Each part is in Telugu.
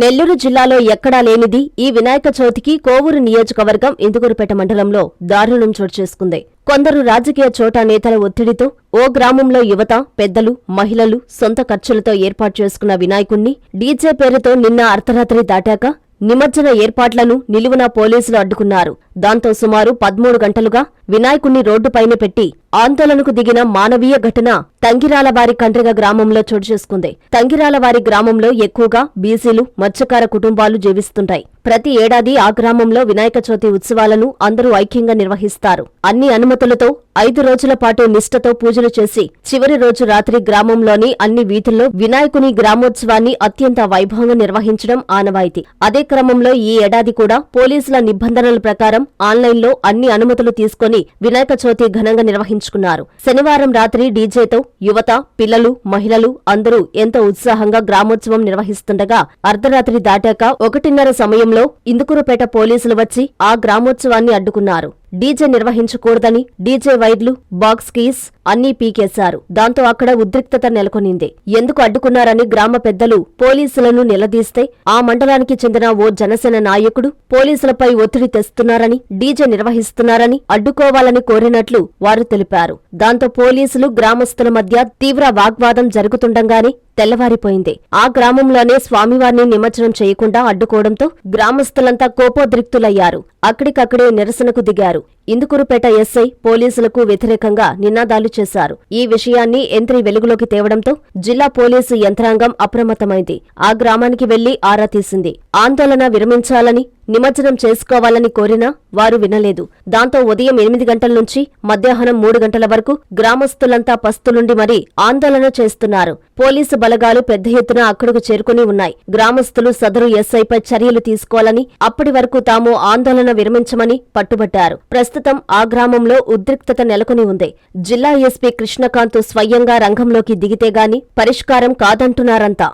నెల్లూరు జిల్లాలో ఎక్కడా లేనిది ఈ వినాయక చవితికి కోవూరు నియోజకవర్గం ఇందుకూరుపేట మండలంలో దారుణం చోటు చేసుకుంది. కొందరు రాజకీయ చోటా నేతల ఒత్తిడితో ఓ గ్రామంలో యువత పెద్దలు మహిళలు సొంత ఖర్చులతో ఏర్పాటు చేసుకున్న వినాయకుణ్ణి డీజే పేరుతో నిన్న అర్ధరాత్రి దాటాక నిమజ్జన ఏర్పాట్లను నిలువున పోలీసులు అడ్డుకున్నారు. దాంతో సుమారు పదమూడు గంటలుగా వినాయకుణ్ణి రోడ్డుపైనే పెట్టి ఆందోళనకు దిగిన మానవీయ ఘటన తంగిరాలవారి కండ్రిగ గ్రామంలో చోటు చేసుకుంది. తంగిరాలవారి గ్రామంలో ఎక్కువగా బీసీలు మత్స్యకార కుటుంబాలు జీవిస్తుంటాయి. ప్రతి ఏడాది ఆ గ్రామంలో వినాయక చవితి ఉత్సవాలను అందరూ ఐక్యంగా నిర్వహిస్తారు. అన్ని అనుమతులతో ఐదు రోజుల పాటు నిష్ఠతో పూజలు చేసి చివరి రోజు రాత్రి గ్రామంలోని అన్ని వీధుల్లో వినాయకుని గ్రామోత్సవాన్ని అత్యంత వైభవంగా నిర్వహించడం ఆనవాయితీ. అదే క్రమంలో ఈ ఏడాది కూడా పోలీసుల నిబంధనల ప్రకారం ఆన్లైన్లో అన్ని అనుమతులు తీసుకొని వినాయక చవితి ఘనంగా నిర్వహించుకున్నారు. శనివారం రాత్రి డీజేతో యువత పిల్లలు మహిళలు అందరూ ఎంతో ఉత్సాహంగా గ్రామోత్సవం నిర్వహిస్తుండగా అర్ధరాత్రి దాటాక ఒకటిన్నర సమయంలో ఇందుకూరుపేట పోలీసులు వచ్చి ఆ గ్రామోత్సవాన్ని అడ్డుకున్నారు. డీజే నిర్వహించకూడదని డీజే వైర్లు బాక్స్ కీస్ అన్నీ పీకేశారు. దాంతో అక్కడ ఉద్రిక్తత నెలకొనింది. ఎందుకు అడ్డుకున్నారని గ్రామ పెద్దలు పోలీసులను నిలదీస్తే ఆ మండలానికి చెందిన ఓ జనసేన నాయకుడు పోలీసులపై ఒత్తిడి తెస్తున్నారని డీజే నిర్వహిస్తున్నారని అడ్డుకోవాలని కోరినట్లు వారు తెలిపారు. దాంతో పోలీసులు గ్రామస్తుల మధ్య తీవ్ర వాగ్వాదం జరుగుతుండగానే తెల్లవారిపోయింది. ఆ గ్రామంలోనే స్వామివారిని నిమజ్జనం చేయకుండా అడ్డుకోవడంతో గ్రామస్తులంతా కోపోద్రిక్తులయ్యారు. అక్కడికక్కడే నిరసనకు దిగారు. ఇందుకూరుపేట ఎస్ఐ పోలీసులకు వ్యతిరేకంగా నినాదాలు చేశారు. ఈ విషయాన్ని ఎంత్రి వెలుగులోకి తేవడంతో జిల్లా పోలీసు యంత్రాంగం అప్రమత్తమైంది. ఆ గ్రామానికి వెళ్ళి ఆరా తీసింది. ఆందోళన విరమించాలని నిమజ్జనం చేసుకోవాలని కోరినా వారు వినలేదు. దాంతో ఉదయం ఎనిమిది గంటల నుంచి మధ్యాహ్నం మూడు గంటల వరకు గ్రామస్తులంతా పస్తులుండి మరీ ఆందోళన చేస్తున్నారు. పోలీసు బలగాలు పెద్ద ఎత్తున అక్కడకు చేరుకుని ఉన్నాయి. గ్రామస్తులు సదరు ఎస్ఐపై చర్యలు తీసుకోవాలని అప్పటి వరకు తాము ఆందోళన విరమించమని పట్టుబట్టారు. ప్రస్తుతం ఆ గ్రామంలో ఉద్రిక్తత నెలకొని ఉంది. జిల్లా ఎస్పీ కృష్ణకాంత్ స్వయంగా రంగంలోకి దిగితే గాని పరిష్కారం కాదంటున్నారంతా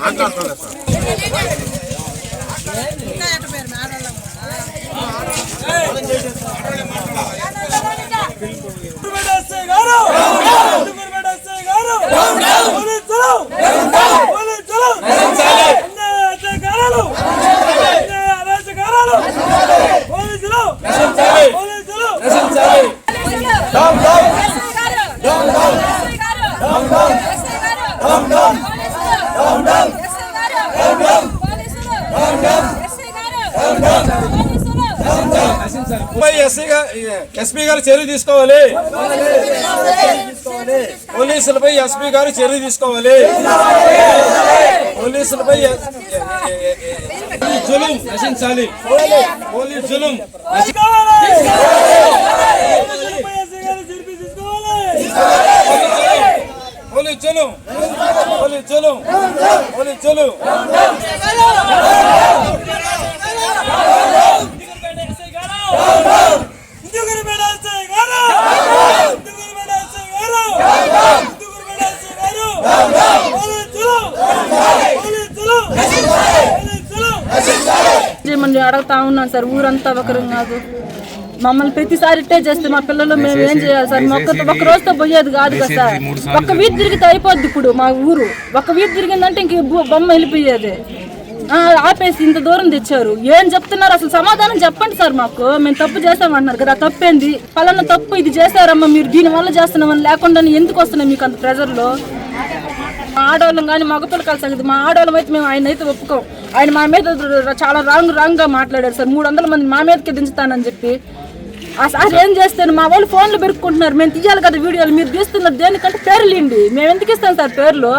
మాట్లాడుతున్నా సార్? గారు గురుమేడ ఎస్ఐ గారు పోలీసులు పోలీసులు అన్యాయ అత్యాచారాలు అన్యాయ అరాచకారాలు పోలీసులు పోలీసులు పై ఎస్సీ గా- ఎస్పీ గారు చర్య తీసుకోవాలి. పోలీసులపై ఎస్పీ గారు చర్య తీసుకోవాలి. పోలీసులపై ఎ- ఎ- జులుం నశించాలి. పోలీస్ జులుం పోలీస్ జులుం పోలీస్ జులుం పోలీస్ జులుం గురుమేడ ఎస్ఐ గారు గురుమేడ ఎస్ఐ గారు గురుమేడ ఎస్ఐ గారు పోలీసులు పోలీసులు పోలీసులు చేయమని ఉన్నాను సార్ ఊరంతా ఒకరు కాదు. మమ్మల్ని ప్రతిసారి ఇట్టే చేస్తే మా పిల్లలు మేము ఏం చేయాలి సార్? ఒక్క ఒక్క రోజుతో పోయేది కాదు కదా సార్. ఒక్క వీధి తిరిగితే అయిపోద్ది ఇప్పుడు మా ఊరు. ఒక్క వీధి తిరిగిందంటే ఇంక బొమ్మ వెళ్ళిపోయేది. ఆపేసి ఇంత దూరం తెచ్చారు. ఏం చెప్తున్నారు? అసలు సమాధానం చెప్పండి సార్ మాకు. మేము తప్పు చేస్తామంటున్నారు కదా తప్పేంది? పలానా తప్పు ఇది చేశారమ్మా మీరు దీని వల్ల చేస్తున్నామని లేకుండా ఎందుకు వస్తున్నాయి మీకు అంత ప్రెజర్లో ఆడవాళ్ళం కానీ మగపిల్ల కలిసి సంగతి. మా ఆడవాళ్ళం అయితే మేము ఆయన అయితే ఒప్పుకోం. ఆయన మా మీద చాలా రాంగ్ రాంగ్గా మాట్లాడారు సార్. మూడు వందల మంది మా మీదకి దించుతానని చెప్పి. ఆ సార్ ఏం చేస్తాను మా వాళ్ళు ఫోన్లు పెరుక్కుంటున్నారు మేము తీయాలి కదా వీడియోలు. మీరు తీస్తున్నారు దేనికంటే పేర్లు ఇండి మేము ఎందుకు ఇస్తాం సార్ పేర్లు?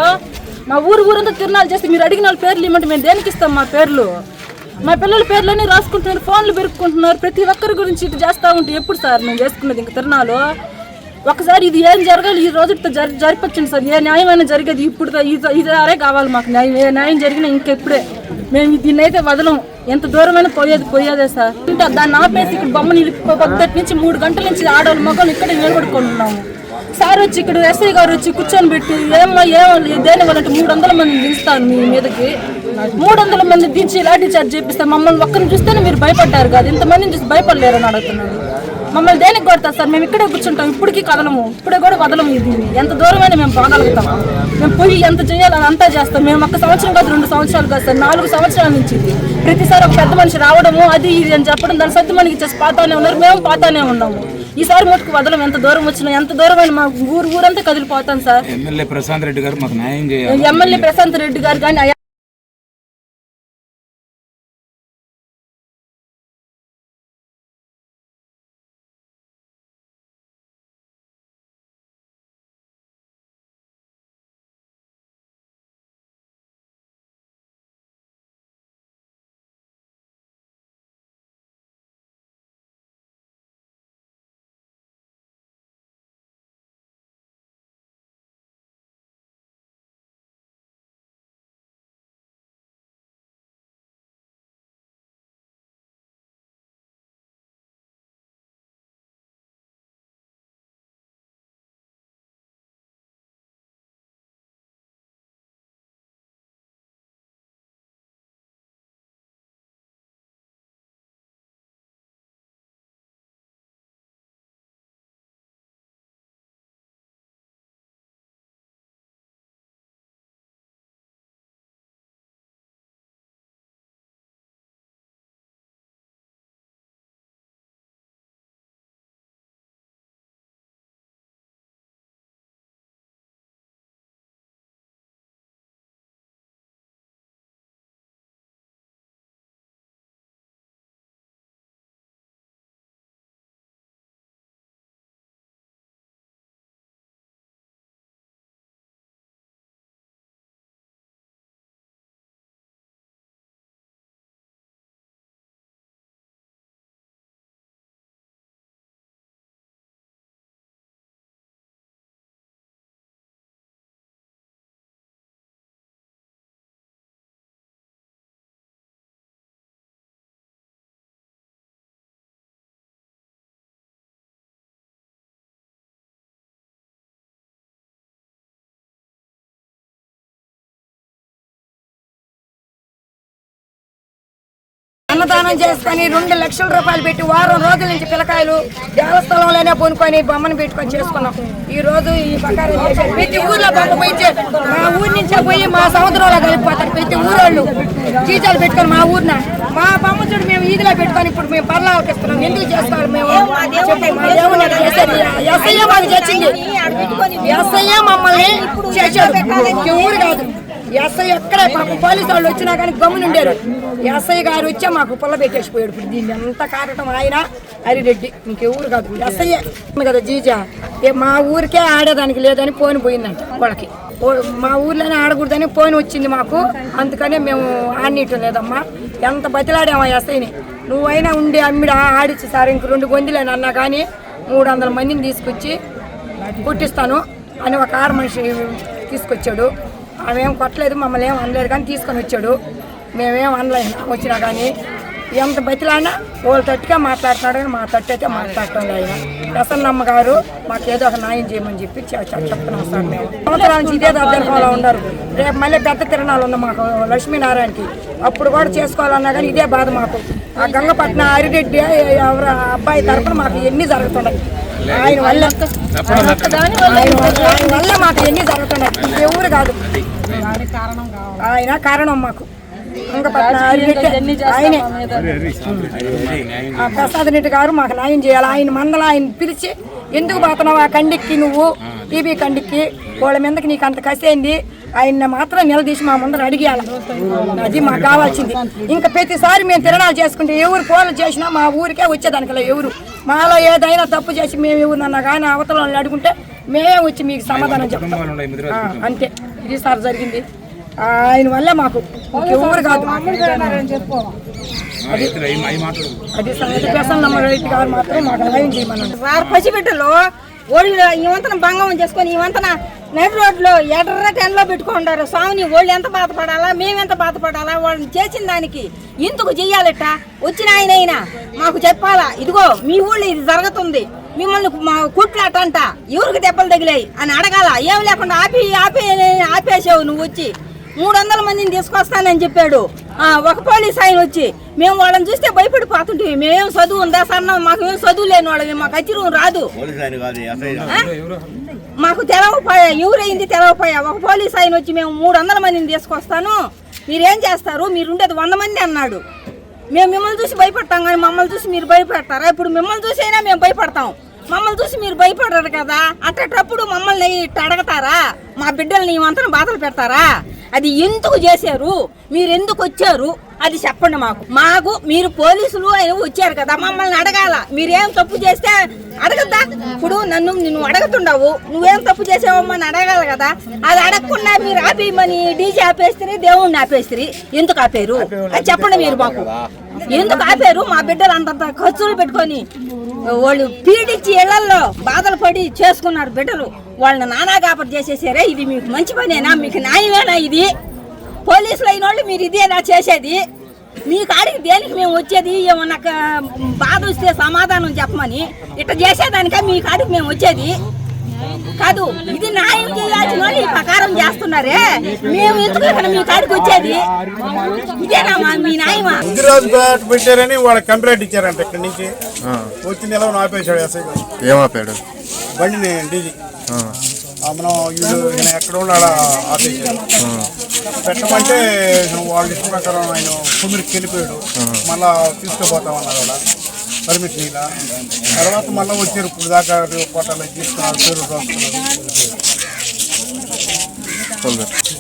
మా ఊరు ఊరంతా తిరునాలు చేస్తే మీరు అడిగిన వాళ్ళ పేర్లు ఇవ్వమంటే మేము దేనికి ఇస్తాం మా పేర్లు? మా పిల్లల పేర్లన్నీ రాసుకుంటున్నారు ఫోన్లు పెరుక్కుంటున్నారు ప్రతి ఒక్కరి గురించి ఇటు చేస్తూ ఉంటే ఎప్పుడు సార్ మేము చేసుకున్నది ఇంక తిరునాలు ఒకసారి ఇది ఏం జరగాలి? ఈ రోజుతో జరి జరిపొచ్చింది సార్. ఏ న్యాయమైనా జరిగేది ఇప్పుడు ఇది ఇదారే కావాలి మాకు న్యాయం. ఏ న్యాయం జరిగినా ఇంకెప్పుడే. మేము దీన్ని అయితే వదలం. ఎంత దూరమైనా పోయేది పోయేదే సార్. ఇంకా దాన్ని ఆపేసి ఇక్కడ బొమ్మని పొద్దుటి నుంచి మూడు గంటల నుంచి ఆడవాళ్ళ మొక్కలు ఇక్కడ నిలబడుకొని ఉన్నాము సార్ వచ్చి ఇక్కడ ఎస్ఐ గారు వచ్చి కూర్చొని పెట్టి ఏమో ఏమో దేని వల్ల మూడు వందల మంది దించుతాను మీ మీదకి. మూడు వందల మంది దించి లాఠీ చార్జ్ చేపిస్తారు మమ్మల్ని ఒక్కరిని చూస్తేనే మీరు భయపడ్డారు కాదు. ఇంతమందిని చూసి భయపడలేరని అడుగుతున్నాను. మమ్మల్ని దేనికి కొడతారు సార్? మేము ఇక్కడే కూర్చుంటాం. ఇప్పటికీ కదలము. ఇప్పుడే కూడా వదలము ఇది. ఎంత దూరమైనా మేము పోగలుగుతాం మేము పోయి ఎంత చేయాలని అంతా చేస్తాం. మేము ఒక్క సంవత్సరం కాదు రెండు సంవత్సరాలు కాదు సార్. నాలుగు సంవత్సరాల నుంచి. ప్రతిసారి ఒక పెద్ద మనిషి రావడము అది ఇది అని చెప్పడం దాని సత్తు మనకి ఇచ్చేసి పాతానే ఉన్నారు. మేము పాతానే ఉన్నాము. ఈసారి మటుకు వదలం. ఎంత దూరం వచ్చినా ఎంత దూరమైన మా ఊరు ఊరంతా కదిలిపోతాం సార్. ఎమ్మెల్యే ప్రశాంత్ రెడ్డి గారు మాకు న్యాయం చేయాలి. ఎమ్మెల్యే ప్రశాంత్ రెడ్డి గారు కానీ అన్నదానం చేసుకొని రెండు లక్షల రూపాయలు పెట్టి వారం రోజుల నుంచి పిల్లకాయలు దేవస్థలంలోనే కొనుక్కొని బొమ్మను పెట్టుకొని చేసుకున్నాం. ఈ రోజు ఈ ప్రకారం చేశారు. ప్రతి ఊర్లో బొమ్మ పోయి మా ఊరి నుంచే పోయి మా సముద్రంలో కలిపిపోతారు ప్రతి ఊరోళ్ళు. జీతాలు పెట్టుకొని మా ఊరిన. మా బొమ్మ చూడు మేము ఈదిలో పెట్టుకొని ఇప్పుడు మేము పర్లాలకి ఇస్తున్నాం ఎందుకు చేస్తారు మేము? చెప్పు, మా దేవుని మాకు చేసింది. ఎస్ఐఏ మమ్మల్ని చేశాడు. ఊరు కాదు. ఎస్ఐ ఎక్కడ? పాపం పోలీసు వాళ్ళు వచ్చినా కానీ గమ్మున ఉండేరు. ఎస్ఐ గారు వచ్చే మాకు పుల్ల పెట్టేసిపోయాడు. ఇప్పుడు దీన్ని ఎంత కారటం ఆయన? హరిరెడ్డి ఇంకెవరు కాదు. ఎస్ఐ కదా జీజా. ఏ మా ఊరికే ఆడేదానికి లేదని పోని పోయిందంట వాళ్ళకి. మా ఊర్లోనే ఆడకూడదని పోని వచ్చింది మాకు. అందుకనే మేము ఆడనీయటం లేదమ్మా. ఎంత బతిలాడామా ఎస్ఐని? నువ్వైనా ఉండి అమ్మిడా ఆడిచ్చి సార్ ఇంక రెండు గొంతులేని అన్నా కానీ మూడు వందల మందిని తీసుకొచ్చి పుట్టిస్తాను అని ఒక ఆరు మనిషి తీసుకొచ్చాడు. ఆమెం కొట్టలేదు మమ్మల్ని ఏం అనలేదు కానీ తీసుకొని వచ్చాడు. మేమేం అనలేదు వచ్చినా కానీ. ఎంత బతిలాడినా వాళ్ళ తట్టుగా మాట్లాడుతున్నాడు కానీ మా తట్టు అయితే మాట్లాడటం లేదు ఆయన. ప్రసన్నమ్మ గారు మాకు ఏదో ఒక న్యాయం చేయమని చెప్పి చెప్తున్నాం సార్ మేము. సంవత్సరాల నుంచి ఇదే దద్దరికంలో ఉన్నారు. రేపు మళ్ళీ పెద్ద తిరణాలు ఉంది మాకు లక్ష్మీనారాయణకి. అప్పుడు కూడా చేసుకోవాలన్నా కానీ ఇదే బాధ మాకు. ఆ గంగపట్నం హరిరెడ్డి ఎవరు అబ్బాయి తరపున మాకు ఎన్ని జరుగుతున్నాయి. ఆయన వల్ల. ఆయన వల్ల మాకు ఎన్ని జరుగుతున్నాయి ఏ ఊరు కాదు ఆయన కారణం మాకు. ఆయనే ఆ ప్రసాద్ రెడ్డి గారు మాకు న్యాయం చేయాలి. ఆయన మందల ఆయన పిలిచి ఎందుకు పోతున్నావు ఆ కండిక్కి నువ్వు? టీవీ కండిక్కి వాళ్ళ మీదకి నీకు అంత కసేంది ఆయన మాత్రం నిలదీసి మా ముందర అడిగేయాలి. అది మాకు కావాల్సింది. ఇంకా ప్రతిసారి మేము తిరణాలు చేసుకుంటే ఎవరు ఫోన్లు చేసినా మా ఊరికే వచ్చేదానికలా ఎవరు. మాలో ఏదైనా తప్పు చేసి మేము ఎవరినన్నా కానీ అవతల అడుగుంటే మేమే వచ్చి మీకు సమాధానం చెప్తాం. అంతే. ఇది సార్ జరిగింది. ఆయన వల్లే మాకు ఇంకెవరు కాదు. అది ప్రసన్న రెడ్డి గారు మాత్రం మాకు న్యాయం చేయమన్నారు. వారు పసిబిడ్డలు. ఓడి ఇవంతన భంగం చేసుకొని ఇవంతన నడి రోడ్లో ఎర్ర టెన్లో పెట్టుకుంటారు. స్వామిని వాళ్ళు ఎంత బాధపడాలా? మేమెంత బాధపడాలా? వాళ్ళని చేసిన దానికి ఎందుకు చెయ్యాలట వచ్చిన ఆయన అయినా మాకు చెప్పాలా? ఇదిగో మీ ఊళ్ళో ఇది జరుగుతుంది. మిమ్మల్ని మా కుట్లాట అంట ఎవరికి దెబ్బలు తగిలాయి? అని అడగాల? ఏం లేకుండా ఆపి ఆపి ఆపేసావు నువ్వు వచ్చి. మూడు వందల మందిని తీసుకొస్తానని చెప్పాడు. ఒక పోలీస్ ఆయన వచ్చి మేము వాళ్ళని చూస్తే భయపడిపోతుంటే మేమేం చదువు ఉందా సన్న మాకు ఏం చదువు లేని వాళ్ళవి మాకు అచ్చిరం రాదు? మాకు తెలవపోయా ఎవరైంది తెలవపోయా? ఒక పోలీస్ ఆయన వచ్చి మేము మూడు వందల మందిని తీసుకొస్తాను. మీరేం చేస్తారు? మీరు ఉండేది వంద మంది అన్నాడు. మేము మిమ్మల్ని చూసి భయపడతాం కానీ మమ్మల్ని చూసి మీరు భయపడతారా? ఇప్పుడు మిమ్మల్ని చూసి అయినా మేము భయపడతాం. మమ్మల్ని చూసి మీరు భయపడరు కదా? అట్టేటప్పుడు మమ్మల్ని ఇట్ట అడగతారా? మా బిడ్డల్ని వంతన బాధలు పెడతారా? అది ఎందుకు చేశారు? మీరు ఎందుకు వచ్చారు? అది చెప్పండి మాకు. మాకు మీరు పోలీసులు వచ్చారు కదా మమ్మల్ని అడగాల. మీరేం తప్పు చేస్తే అడగద్దా? ఇప్పుడు నన్ను నువ్వు అడగతుండవు. నువ్వేం తప్పు చేసావమ్మని అని అడగాలి కదా. అది అడగకుండా మీరు ఆపేయమని డీజే ఆపేస్తే దేవుణ్ణి ఆపేస్తే ఎందుకు ఆపేరు? అది చెప్పండి మీరు మాకు. ఎందుకు ఆపారు? మా బిడ్డలు అంతంత ఖర్చులు పెట్టుకొని వాళ్ళు పీడించి ఇళ్ళలో బాధలు పడి చేసుకున్నారు బిడ్డలు. వాళ్ళని నానా కాపటి చేసేసారే ఇది మీకు మంచి పనేనా? మీకు న్యాయమేనా ఇది? పోలీసులు అయిన వాళ్ళు మీరు ఇదేనా చేసేది. మీ కాడికి దేనికి మేము వచ్చేది? ఏమన్నా బాధ వస్తే సమాధానం చెప్పమని ఇట్లా చేసేదానికే మీ కాడికి మేము వచ్చేది. కాదు ఇది న్యాయం చేయాల్సిన వాళ్ళు ఈ ప్రకారం చేస్తున్నారే. మేము ఎందుకు ఇక్కడ మీ కాడికి వచ్చేది? ఇదేనా మా మీ న్యాయమా? బ్యాట్ పెట్టారని వాళ్ళకి కంప్లైంట్ ఇచ్చారంట ఇక్కడి నుంచి. వచ్చి నిలవ ఆపేశాడు బండిని డీజీ. మనం వీళ్ళు ఈయన ఎక్కడ ఉన్నాడా? ఆపేశాడు పెట్టమంటే వాళ్ళ ఇష్టం ప్రకారం ఆయన కుమిరికి వెళ్ళిపోయాడు. మళ్ళా తీసుకుపోతామన్నారు అలా పర్మిట్ ఇలా తర్వాత మళ్ళీ వచ్చారు. ఇప్పుడు దాకా కోటలో తీసుకున్నారు పేరు రాసుకున్నారు.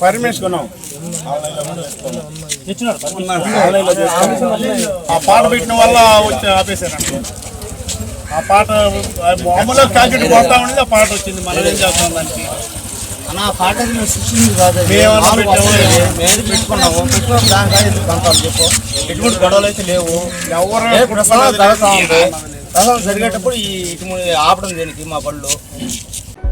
పర్మిషన్ ఆ పాట పెట్టిన వల్ల వచ్చి ఆపేశారంట ఆ పాట మామూలుగా ప్యాకెట్ పోతా ఉండేది ఆ పాట వచ్చింది. మనం ఏం చేస్తాం దానికి? అన్న పాట కాదు. మేము పెట్టుకున్నాము? పెట్టుకున్న ఎందుకు కంటాం చెప్పు. ఎటువంటి గొడవలు అయితే లేవు. ఎవరు ఉంది జరిగేటప్పుడు ఈ ఆపడం దేనికి? మా బళ్ళు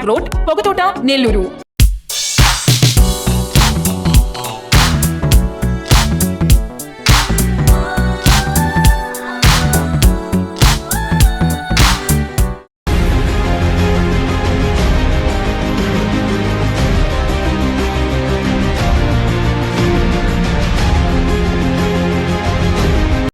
road Pogathota Nellore